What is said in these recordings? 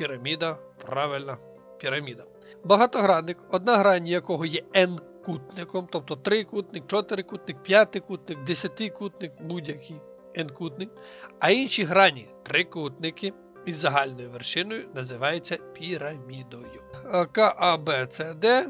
піраміда, правильна піраміда. Багатогранник, одна грань якого є n-кутником, тобто трикутник, чотирикутник, п'ятикутник, десятикутник, будь-який n-кутник, а інші грані трикутники із загальною вершиною називаються пірамідою. К, А, Б, С, Д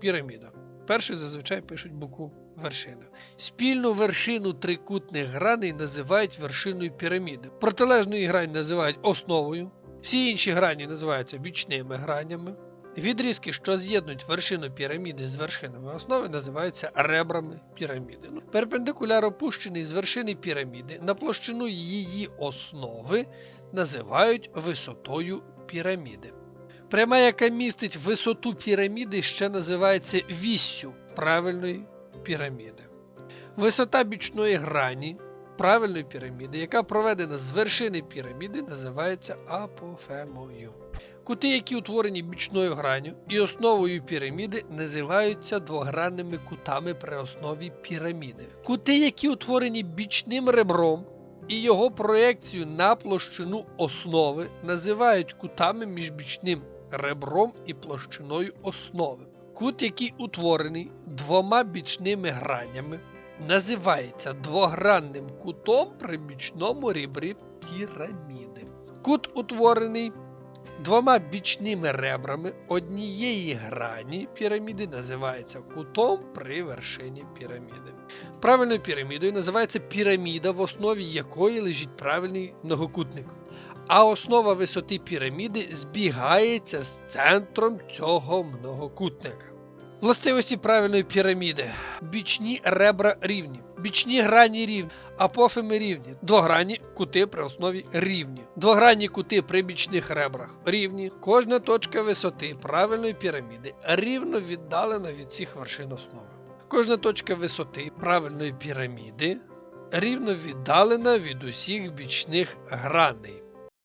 піраміда. Перший зазвичай пишуть букву вершина. Спільну вершину трикутних граней називають вершиною піраміди. Протилежну грань називають основою. Всі інші грані називаються бічними гранями. Відрізки, що з'єднують вершину піраміди з вершинами основи, називаються ребрами піраміди. Ну, Перпендикуляр опущений з вершини піраміди на площину її основи називають висотою піраміди. Пряма, яка містить висоту піраміди, ще називається віссю правильної піраміди. Висота бічної грані правильної піраміди, яка проведена з вершини піраміди, називається апофемою. Кути, які утворені бічною гранню і основою піраміди, називаються двогранними кутами при основі піраміди. Кути, які утворені бічним ребром і його проекцію на площину основи, називають кутами між бічним ребром і площиною основи. Кут, який утворений двома бічними гранями, називається двогранним кутом при бічному ребрі піраміди. Кут утворений двома бічними ребрами однієї грані піраміди називається кутом при вершині піраміди. Правильною пірамідою називається піраміда, в основі якої лежить правильний многокутник. А основа висоти піраміди збігається з центром цього многокутника. Властивості правильної піраміди. Бічні ребра рівні, бічні грані рівні, апофеми рівні, двогранні кути при основі рівні, двогранні кути при бічних ребрах рівні. Кожна точка висоти правильної піраміди рівно віддалена від цих вершин основи. Кожна точка висоти правильної піраміди рівно віддалена від усіх бічних граней.